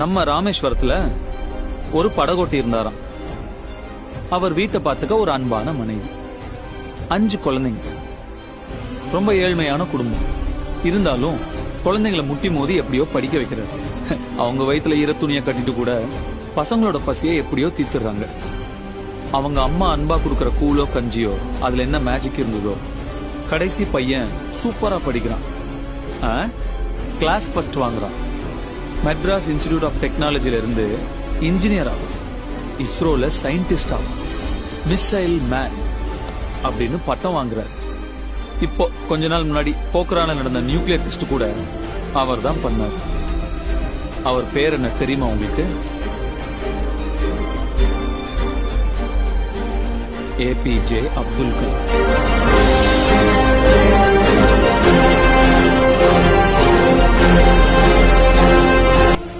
நம்ம ராமேஸ்வரத்துல ஒரு படகோட்டி இருந்தாராம். அவர் வீட்டை பார்த்துக்க ஒரு அன்பான மனைவி. அஞ்சு குழந்தைங்க. ரொம்ப ஏழ்மையான குடும்பம். இருந்தாலும் குழந்தைங்களை முட்டி மோதி எப்படியோ படிக்க வைக்கிறாரு. அவங்க வயித்துல ஈர துணியை கட்டிட்டு கூட பசங்களோட பசியை எப்படியோ தீர்த்துறாங்க அவங்க அம்மா அன்பா கொடுக்கற கூழோ கஞ்சியோ அதுல என்ன மேஜிக் இருந்ததோ கடைசி பையன் சூப்பரா படிக்கிறான். கிளாஸ் ஃபர்ஸ்ட் வாங்குறான். மெட்ராஸ் இன்ஸ்டிடியூட் ஆஃப் டெக்னாலஜில இருந்து இன்ஜினியர் ஆகும் இஸ்ரோல சயின்டிஸ்ட் ஆகும் மிசைல் மேன் அப்படின்னு பட்டம் வாங்குறாரு. இப்போ கொஞ்ச நாள் முன்னாடி போக்ரான நடந்த நியூக்ளியர் டெஸ்ட் கூட அவர் தான் பண்ணார். அவர் பேர் என்ன தெரியுமா உங்களுக்கு? ஏபிஜே அப்துல் கலாம்